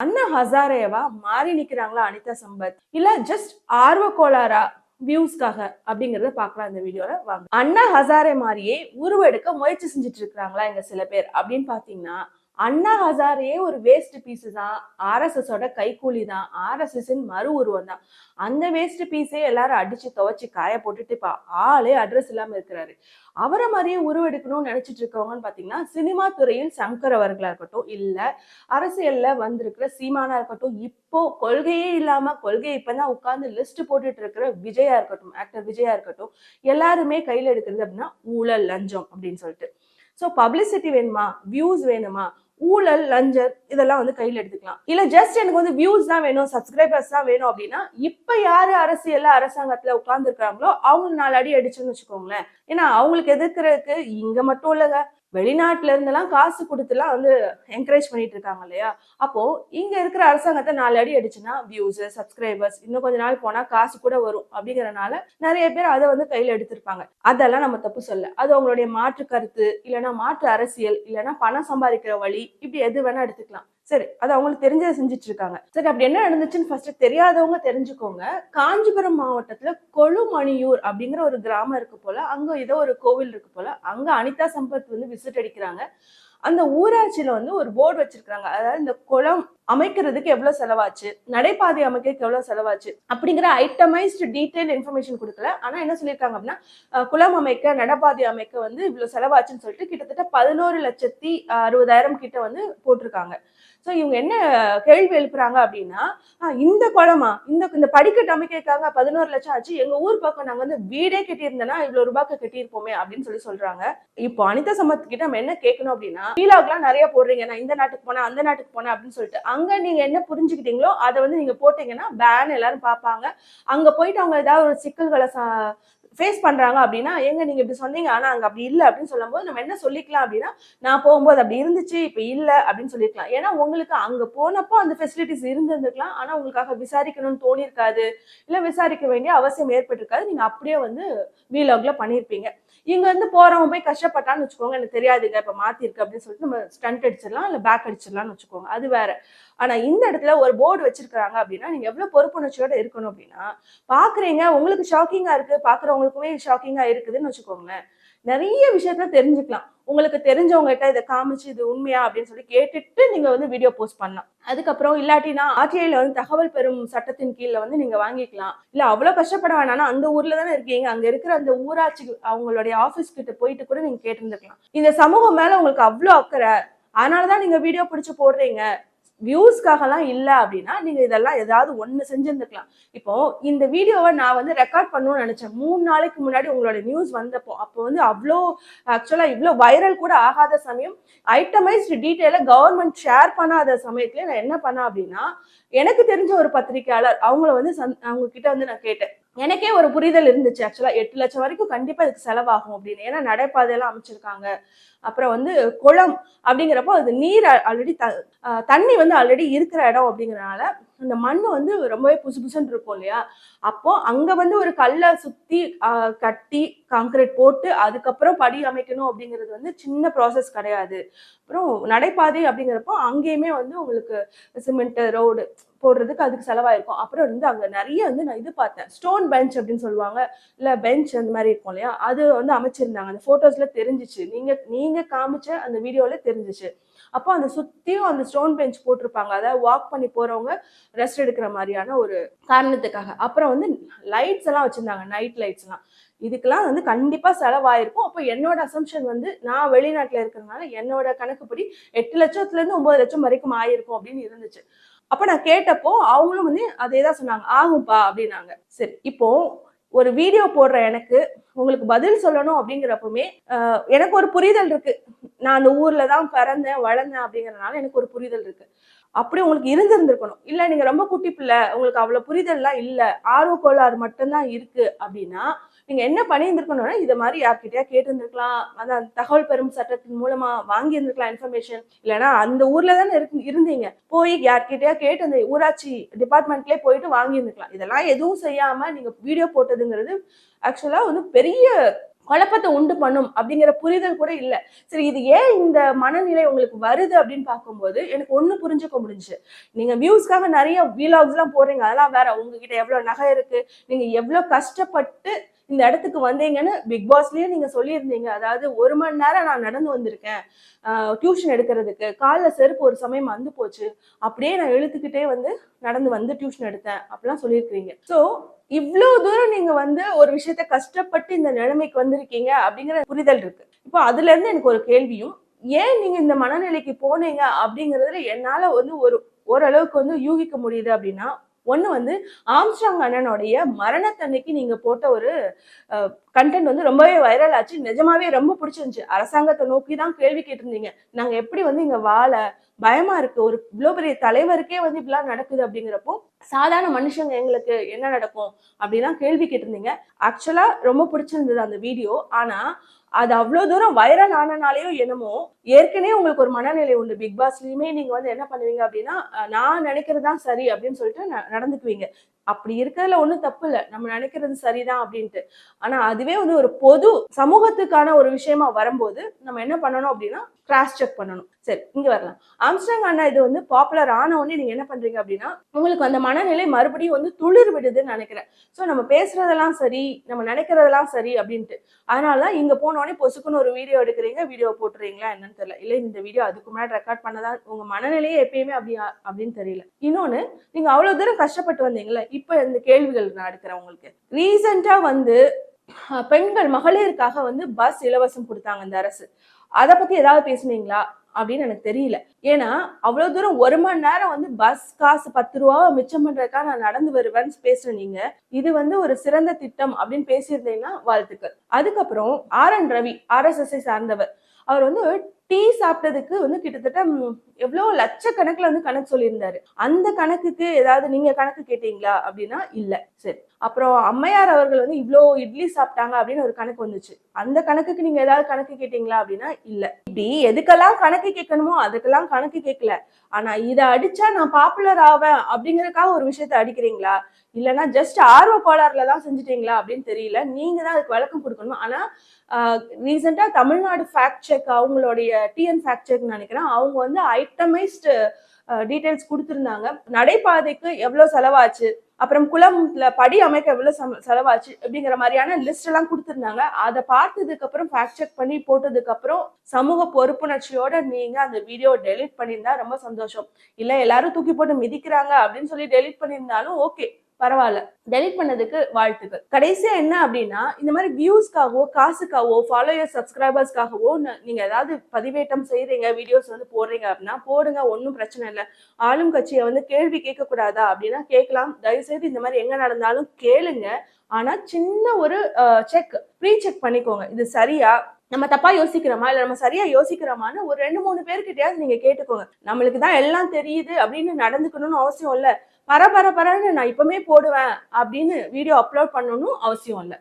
அண்ணா ஹசாரேவா மாறி நிக்கிறாங்களா அனிதா சம்பத்? இல்ல ஜஸ்ட் ஆர்வ கோளாரா வியூஸ்க்காக அப்படிங்கறத பார்க்கலாம் இந்த வீடியோல. வாங்க. அண்ணா ஹசாரே மாதிரியே உருவெடுக்க முயற்சி செஞ்சுட்டு இருக்காங்களா இங்க சில பேர் அப்படின்னு பாத்தீங்கன்னா அண்ணா ஹசாரே ஒரு வேஸ்ட் பீஸு தான் ஆர்எஸ்எஸோட கைக்கூலி தான். ஆர்எஸ்எஸ் மறு உருவம் தான். அந்த வேஸ்ட் பீஸே எல்லாரும் அடிச்சு துவைச்சு காய போட்டுட்டு இப்போ ஆளே அட்ரஸ் இல்லாமல் இருக்கிறாரு. அவரை மாதிரியே உருவெடுக்கணும்னு நினச்சிட்டு இருக்கவங்கன்னு பார்த்தீங்கன்னா சினிமா துறையில் சங்கர் அவர்களாக இருக்கட்டும் இல்லை அரசியலில் வந்திருக்கிற சீமானா இருக்கட்டும் இப்போ கொள்கையே இல்லாமல் கொள்கை இப்பதான் உட்காந்து லிஸ்ட் போட்டுட்டு இருக்கிற விஜயா இருக்கட்டும் ஆக்டர் விஜயா இருக்கட்டும் எல்லாருமே கையில் எடுக்கிறது அப்படின்னா ஊழல் லஞ்சம் அப்படின்னு சொல்லிட்டு. ஸோ பப்ளிசிட்டி வேணுமா? வியூஸ் வேணுமா? ஊழல் லஞ்சர் இதெல்லாம் வந்து கையில் எடுத்துக்கலாம். இல்ல ஜஸ்ட் எனக்கு வந்து வியூஸ் தான் வேணும் சப்ஸ்கிரைபர்ஸ் தான் வேணும் அப்படின்னா இப்ப யாரு அரசியல்ல அரசாங்கத்துல உட்கார்ந்து இருக்காங்களோ அவங்க நாலு அடி அடிச்சுன்னு வச்சுக்கோங்களேன். ஏன்னா அவங்களுக்கு எதிர்க்கிறதுக்கு இங்க மட்டும் இல்லைங்க. வெளிநாட்டுல இருந்தெல்லாம் காசு கொடுத்துலாம் வந்து என்கரேஜ் பண்ணிட்டு இருக்காங்க இல்லையா அப்போ இங்க இருக்கிற அரசாங்கத்தை நாலு அடி அடிச்சுன்னா வியூஸ் சப்ஸ்கிரைபர்ஸ் இன்னும் கொஞ்ச நாள் போனா காசு கூட வரும் அப்படிங்கறனால நிறைய பேர் அதை வந்து கையில எடுத்திருப்பாங்க. அதெல்லாம் நம்ம தப்பு சொல்ல. அது அவங்களுடைய மாற்று கருத்து இல்லைன்னா மாற்று அரசியல் இல்லைன்னா பணம் சம்பாதிக்கிற வழி இப்படி எது வேணா எடுத்துக்கலாம். சரி அது அவங்களுக்கு தெரிஞ்சதை செஞ்சுட்டு இருக்காங்க சரி அப்படி என்ன நடந்துச்சுன்னு ஃபர்ஸ்ட் தெரியாதவங்க தெரிஞ்சுக்கோங்க. காஞ்சிபுரம் மாவட்டத்துல கொழுமணியூர் அப்படிங்கிற ஒரு கிராமம் இருக்கு போல அங்க ஏதோ ஒரு கோவில் இருக்கு போல அங்க அனிதா சம்பத் வந்து விசிட் அடிக்கிறாங்க. அந்த ஊராட்சியில வந்து ஒரு போர்டு வச்சிருக்காங்க அதாவது இந்த குளம் அமைக்கிறதுக்கு எவ்வளவு செலவாச்சு நடைபாதை அமைக்கிறதுக்கு எவ்வளவு செலவாச்சு அப்படிங்கிற ஐட்டமைஸ்டு டீடைல் இன்ஃபர்மேஷன் கொடுக்கல. ஆனா என்ன சொல்லியிருக்காங்க அப்படின்னா குளம் அமைக்க நடைபாதை அமைக்க வந்து இவ்வளவு செலவாச்சுன்னு சொல்லிட்டு கிட்டத்தட்ட பதினோரு லட்சத்தி அறுபதாயிரம் கிட்ட வந்து போட்டிருக்காங்க. ஸோ இவங்க என்ன கேள்வி எழுப்புறாங்க அப்படின்னா இந்த குளமா? இந்த இந்த படிக்கட்டு அமைக்கிறதுக்காக பதினோரு லட்சம் ஆச்சு. எங்க ஊர் பக்கம் நாங்க வந்து வீடே கட்டியிருந்தேன்னா இவ்வளவு ரூபாய்க்கு கட்டியிருப்போமே அப்படின்னு சொல்லி சொல்றாங்க. இப்போ அனிதா சமத் கிட்ட நம்ம என்ன கேட்கணும் அப்படின்னா பீலாவுக்குலாம் நிறைய போடுறீங்க. நான் இந்த நாட்டுக்கு போனேன் அந்த நாட்டுக்கு போனேன் அப்படின்னு சொல்லிட்டு அங்க நீங்க என்ன புரிஞ்சுக்கிட்டீங்களோ அதை வந்து நீங்க போட்டீங்கன்னா பேன் எல்லாரும் பார்ப்பாங்க. அங்க போயிட்டு அவங்க ஏதாவது ஒரு சிக்கல்களை ஃபேஸ் பண்ணுறாங்க அப்படின்னா எங்க நீங்கள் இப்படி சொன்னீங்க ஆனால் அங்கே அப்படி இல்லை அப்படின்னு சொல்லும்போது நம்ம என்ன சொல்லிக்கலாம் அப்படின்னா நான் போகும்போது அப்படி இருந்துச்சு இப்போ இல்லை அப்படின்னு சொல்லிருக்கலாம். ஏன்னா உங்களுக்கு அங்கே போனப்போ அந்த ஃபெசிலிட்டிஸ் இருந்திருந்துக்கலாம் ஆனால் உங்களுக்காக விசாரிக்கணும்னு தோணியிருக்காது இல்லை விசாரிக்க வேண்டிய அவசியம் ஏற்பட்டிருக்காது. நீங்கள் அப்படியே வந்து வீலாக்ல பண்ணியிருப்பீங்க இங்கே வந்து போகிறவங்க போய் கஷ்டப்பட்டான்னு வச்சுக்கோங்க. எனக்கு தெரியாதுங்க இப்போ மாற்றிருக்கு அப்படின்னு சொல்லிட்டு நம்ம ஸ்டண்ட் அடிச்சிடலாம் இல்லை பேக் அடிச்சிடலாம்னு வச்சுக்கோங்க. அது வேற. ஆனால் இந்த இடத்துல ஒரு போர்டு வச்சிருக்கிறாங்க அப்படின்னா நீங்கள் எவ்வளோ பொறுப்புணர்ச்சியோட இருக்கணும் அப்படின்னா பார்க்குறீங்க உங்களுக்கு ஷாக்கிங்காக இருக்குது பார்க்குறவங்களுக்குமே ஷாக்கிங்காக இருக்குதுன்னு வச்சுக்கோங்களேன். நிறைய விஷயத்துல தெரிஞ்சுக்கலாம். உங்களுக்கு தெரிஞ்சவங்ககிட்ட இதை காமிச்சு இது உண்மையா அப்படின்னு சொல்லி கேட்டுட்டு நீங்க வந்து வீடியோ போஸ்ட் பண்ணலாம். அதுக்கப்புறம் இல்லாட்டினா ஆர்டிஐல வந்து தகவல் பெறும் சட்டத்தின் கீழே வந்து நீங்க வாங்கிக்கலாம். இல்ல அவ்வளவு கஷ்டப்பட வேணாம்னா அந்த ஊர்ல தானே இருக்கீங்க. அங்க இருக்கிற அந்த ஊராட்சி அவங்களுடைய ஆபீஸ் கிட்ட போயிட்டு கூட நீங்க கேட்டிருந்துக்கலாம். இந்த சமூகம் மேல உங்களுக்கு அவ்வளோ அக்கறை. அதனாலதான் நீங்க வீடியோ பிடிச்சு போடுறீங்க. வியூஸ்க்காகலாம் இல்லை அப்படின்னா நீங்கள் இதெல்லாம் ஏதாவது ஒன்று செஞ்சிருந்துக்கலாம். இப்போ இந்த வீடியோவை நான் வந்து ரெக்கார்ட் பண்ணணும்னு நினச்சேன். மூணு நாளைக்கு முன்னாடி உங்களோட நியூஸ் வந்தப்போ அப்போ வந்து அவ்வளோ ஆக்சுவலாக இவ்வளோ வைரல் கூட ஆகாத சமயம் ஐட்டமைஸ்டு டீட்டெயிலை கவர்மெண்ட் ஷேர் பண்ணாத சமயத்துல நான் என்ன பண்ணேன் அப்படின்னா எனக்கு தெரிஞ்ச ஒரு பத்திரிக்கையாளர் அவங்கள வந்து சந்- அவங்க கிட்ட வந்து நான் கேட்டேன். எனக்கே ஒரு புரிதல் இருந்துச்சு ஆக்சுவலாக எட்டு லட்சம் வரைக்கும் கண்டிப்பாக இதுக்கு செலவாகும் அப்படின்னு. ஏன்னா நடைபாதையெல்லாம் அமைச்சிருக்காங்க. அப்புறம் வந்து குளம் அப்படிங்கிறப்போ அது நீர் ஆல்ரெடி த தண்ணி வந்து ஆல்ரெடி இருக்கிற இடம் அப்படிங்கறனால அந்த மண் வந்து ரொம்பவே புசு புசுன்னு இருக்கும் இல்லையா? அப்போ அங்கே வந்து ஒரு கல்லை சுற்றி கட்டி காங்கிரீட் போட்டு அதுக்கப்புறம் படி அமைக்கணும் அப்படிங்கிறது வந்து சின்ன ப்ராசஸ் கிடையாது. அப்புறம் நடைபாதை அப்படிங்கிறப்போ அங்கேயுமே வந்து உங்களுக்கு சிமெண்ட்டு ரோடு போடுறதுக்கு அதுக்கு செலவாயிருக்கும். அப்புறம் வந்து அங்க நிறைய வந்து நான் இது பார்த்தேன். ஸ்டோன் பெஞ்ச் அப்படின்னு சொல்லுவாங்க. இல்ல பெஞ்ச் அந்த மாதிரி இருக்கும் இல்லையா? அது வந்து அமைச்சிருந்தாங்க. அந்த போட்டோஸ்ல தெரிஞ்சிச்சு. நீங்க நீங்க காமிச்ச அந்த வீடியோல தெரிஞ்சிச்சு. அப்போ அந்த சுத்தியும் அந்த ஸ்டோன் பெஞ்ச் போட்டிருப்பாங்க. அதாவது வாக் பண்ணி போறவங்க ரெஸ்ட் எடுக்கிற மாதிரியான ஒரு காரணத்துக்காக. அப்புறம் வந்து லைட்ஸ் எல்லாம் வச்சிருந்தாங்க. நைட் லைட்ஸ் எல்லாம். இதுக்கெல்லாம் வந்து கண்டிப்பா செலவாயிருக்கும். அப்போ என்னோட அசம்ஷன் வந்து நான் வெளிநாட்டுல இருக்கிறதுனால என்னோட கணக்குப்படி எட்டு லட்சத்துல இருந்து ஒன்பது லட்சம் வரைக்கும் ஆயிருக்கும் அப்படின்னு இருந்துச்சு. அப்ப நான் கேட்டப்போ அவங்களும் வந்து அதே தான் சொன்னாங்க. ஆகும்பா அப்படின்னாங்க. சரி இப்போ ஒரு வீடியோ போடுற எனக்கு உங்களுக்கு பதில் சொல்லணும் அப்படிங்கிறப்பமே எனக்கு ஒரு புரிதல் இருக்கு. நான் அந்த ஊர்ல தான் பிறந்தேன் வளர்ந்தேன் அப்படிங்கறதுனால எனக்கு ஒரு புரிதல் இருக்கு. அப்படி உங்களுக்கு இருந்திருந்திருக்கணும். இல்ல நீங்க ரொம்ப குட்டி பிள்ளை உங்களுக்கு அவ்வளவு புரிதல்லாம் இல்ல. ஆர்வ கோளாறு மட்டும்தான் இருக்கு அப்படின்னா நீங்கள் என்ன பண்ணியிருந்திருக்கணும்னா இதை மாதிரி யார்கிட்டயா கேட்டிருந்துருக்கலாம். அதான் தகவல் பெறும் சட்டத்தின் மூலமாக வாங்கியிருந்துருக்கலாம் இன்ஃபர்மேஷன் இல்லைன்னா அந்த ஊரில் தானே இருக்கு இருந்தீங்க. போய் யார்கிட்டயா கேட்டு அந்த ஊராட்சி டிபார்ட்மெண்ட்லேயே போயிட்டு வாங்கியிருந்துருக்கலாம். இதெல்லாம் எதுவும் செய்யாமல் நீங்கள் வீடியோ போட்டதுங்கிறது ஆக்சுவலாக வந்து பெரிய குழப்பத்தை உண்டு பண்ணும் அப்படிங்கிற புரிதல் கூட இல்லை. சரி இது ஏன் இந்த மனநிலை உங்களுக்கு வருது அப்படின்னு பார்க்கும்போது எனக்கு ஒன்று புரிஞ்சுக்க முடிஞ்சுச்சு. நீங்கள் வியூஸ்க்காக நிறைய வீலாக்ஸ்லாம் போடுறீங்க. அதெல்லாம் வேற உங்ககிட்ட எவ்வளோ நகை இருக்குது நீங்கள் எவ்வளோ கஷ்டப்பட்டு இந்த இடத்துக்கு வந்தீங்கன்னு பிக் பாஸ்லயே நீங்க சொல்லியிருந்தீங்க. அதாவது ஒரு மணி நேரம் நான் நடந்து வந்திருக்கேன். டியூஷன் எடுக்கிறதுக்கு. காலில் செருப்பு ஒரு சமயம் வந்து போச்சு. அப்படியே நான் இழுத்துக்கிட்டே வந்து நடந்து வந்து டியூஷன் எடுத்தேன். அப்படிலாம் சொல்லியிருக்கிறீங்க. ஸோ இவ்வளோ தூரம் நீங்க வந்து ஒரு விஷயத்த கஷ்டப்பட்டு இந்த நிலைமைக்கு வந்திருக்கீங்க அப்படிங்கிற புரிதல் இருக்கு. இப்போ அதுல இருந்து எனக்கு ஒரு கேள்வியும் ஏன் நீங்க இந்த மனநிலைக்கு போனீங்க அப்படிங்கறதுல என்னால வந்து ஒரு ஓரளவுக்கு வந்து யூகிக்க முடியுது அப்படின்னா ஒன்று வந்து ஆம்ஸ்டாங் அண்ணனுடைய மரணத்தன்னைக்கு நீங்கள் போட்ட ஒரு கண்டென்ட் வந்து ரொம்பவே வைரல் ஆச்சு. நிஜமாவே ரொம்ப பிடிச்சிருந்துச்சு. அரசாங்கத்தை நோக்கி தான் கேள்வி கேட்டிருந்தீங்க. நாங்க எப்படி வந்து இங்க வாழ பயமா இருக்கு? ஒரு இவ்வளோ பெரிய தலைவருக்கே வந்து இப்படிலாம் நடக்குது அப்படிங்கிறப்போ சாதாரண மனுஷங்க எங்களுக்கு என்ன நடக்கும் அப்படிலாம் கேள்வி கேட்டிருந்தீங்க. ஆக்சுவலா ரொம்ப பிடிச்சிருந்தது அந்த வீடியோ ஆனா அது அவ்வளவு தூரம் வைரல் ஆனனாலேயோ என்னமோ ஏற்கனவே உங்களுக்கு ஒரு மனநிலை உண்டு. பிக் பாஸ்லயுமே நீங்க வந்து என்ன பண்ணுவீங்க அப்படின்னா நான் நினைக்கிறது தான் சரி அப்படின்னு சொல்லிட்டு ந- நடந்துக்குவீங்க. அப்படி இருக்கிறதுல ஒன்றும் தப்பு இல்லை. நம்ம நினைக்கிறது சரிதான் அப்படின்ட்டு. ஆனால் அதுவே வந்து ஒரு பொது சமூகத்துக்கான ஒரு விஷயமா வரும்போது நம்ம என்ன பண்ணணும் அப்படின்னா கிராஸ் செக் பண்ணணும். சரி இங்க வரலாம். ஆம்ஸ்டாங் அண்ணா இது வந்து பாப்புலர் ஆன உடனே நீங்க என்ன பண்றீங்க அப்படின்னா உங்களுக்கு அந்த மனநிலை மறுபடியும் வந்து துளிர் விடுதுன்னு நினைக்கிறேன். சோ நம்ம பேசுறதெல்லாம் சரி நம்ம நினைக்கிறதெல்லாம் சரி அப்படின்ட்டு. அதனாலதான் இங்க போன உடனே பொசுக்குன்னு ஒரு வீடியோ எடுக்கிறீங்க வீடியோ போட்டுறீங்களா என்னன்னு தெரியல. இல்ல இந்த வீடியோ அதுக்கு முன்னாடி ரெக்கார்ட் பண்ணதான் உங்க மனநிலையே எப்பயுமே அப்படி அப்படின்னு தெரியல. இன்னொன்னு நீங்க அவ்வளவு தூரம் கஷ்டப்பட்டு வந்தீங்களே இப்ப இந்த கேள்விகள் நான் எடுக்கிறேன் உங்களுக்கு. ரீசெண்டா வந்து பெண்கள் மகளிருக்காக வந்து பஸ் இலவசம் கொடுத்தாங்க இந்த அரசு. அதை பத்தி ஏதாவது பேசுனீங்களா? அப்படின்னு எனக்கு தெரியல. ஏன்னா அவ்வளவு தூரம் ஒரு மணி நேரம் வந்து பஸ் காசு பத்து ரூபா மிச்சம் பண்றதுக்காக நான் நடந்து வருவேன்னு பேசுற நீங்க இது வந்து ஒரு சிறந்த திட்டம் அப்படின்னு பேசியிருந்தீங்கன்னா வாழ்த்துக்கள். அதுக்கப்புறம் ஆர் என் ரவி ஆர்எஸ்எஸ்ஐ சார்ந்தவர். அவர் வந்து டீ சாப்பிட்டதுக்கு வந்து கிட்டத்தட்ட எவ்வளோ லட்சக்கணக்கில் வந்து கணக்கு சொல்லியிருந்தாரு. அந்த கணக்குக்கு ஏதாவது நீங்க கணக்கு கேட்டீங்களா அப்படின்னா இல்லை. சரி. அப்புறம் அம்மையார் அவர்கள் வந்து இவ்வளோ இட்லி சாப்பிட்டாங்க அப்படின்னு ஒரு கணக்கு வந்துச்சு. அந்த கணக்குக்கு நீங்க ஏதாவது கணக்கு கேட்டீங்களா அப்படின்னா இல்லை. இப்படி எதுக்கெல்லாம் கணக்கு கேட்கணுமோ அதுக்கெல்லாம் கணக்கு கேட்கல. ஆனா இதை அடிச்சா நான் பாப்புலர் ஆவேன் அப்படிங்கறதுக்காக ஒரு விஷயத்த அடிக்கிறீங்களா? இல்லைன்னா ஜஸ்ட் ஆர்வ கோளாறுல தான் செஞ்சுட்டீங்களா அப்படின்னு தெரியல. நீங்க தான் அதுக்கு விளக்கம் கொடுக்கணும்? ஆனா ரீசெண்டா தமிழ்நாடு ஃபேக்ட் செக் அவங்களுடைய டிஎன் ஃபேக்ட் நினைக்கிறேன். அவங்க வந்து ஐட்டமைஸ்டு டீட்டெயில்ஸ் கொடுத்துருந்தாங்க. நடைபாதைக்கு எவ்வளவு செலவாச்சு? அப்புறம் குளம்ல படி அமைக்க எவ்வளவு செலவாச்சு? அப்படிங்கிற மாதிரியான லிஸ்ட் எல்லாம் கொடுத்துருந்தாங்க. அதை பார்த்ததுக்கு அப்புறம் ஃபேக்ட் செக் பண்ணி போட்டதுக்கு அப்புறம் சமூக பொறுப்புணர்ச்சியோட நீங்க அந்த வீடியோ டெலீட் பண்ணியிருந்தா ரொம்ப சந்தோஷம். இல்லை எல்லாரும் தூக்கி போட்டு மிதிக்கிறாங்க அப்படின்னு சொல்லி டெலீட் பண்ணியிருந்தாலும் ஓகே பரவாயில்ல. டெலிட் பண்ணதுக்கு வாழ்த்துக்கள். கடைசியா என்ன அப்படின்னா இந்த மாதிரி வியூஸ்க்காகவோ காசுக்காகவோ ஃபாலோயர் சப்ஸ்கிரைபர்ஸ்க்காகவோ நீங்க ஏதாவது பதிவேட்டம் செய்யறீங்க வீடியோஸ் வந்து போடுறீங்க அப்படின்னா போடுங்க ஒன்றும் பிரச்சனை இல்லை. ஆளும் கட்சியை வந்து கேள்வி கேட்கக்கூடாதா அப்படின்னா கேட்கலாம். தயவுசெய்து இந்த மாதிரி எங்க நடந்தாலும் கேளுங்க. ஆனா சின்ன ஒரு செக் ப்ரீ செக் பண்ணிக்கோங்க. இது சரியா? நம்ம தப்பா யோசிக்கிறோமா? இல்ல நம்ம சரியா யோசிக்கிறோமான்னு ஒரு ரெண்டு மூணு பேர்கிட்டயாவது நீங்க கேட்டுக்கோங்க. நம்மளுக்கு தான் எல்லாம் தெரியுது அப்படின்னு நடந்துக்கணும்னு அவசியம் இல்ல. பர பர பரன்னு நான் இப்பவுமே போடுவேன் அப்படின்னு வீடியோ அப்லோட் பண்ணணும் அவசியம் இல்லை.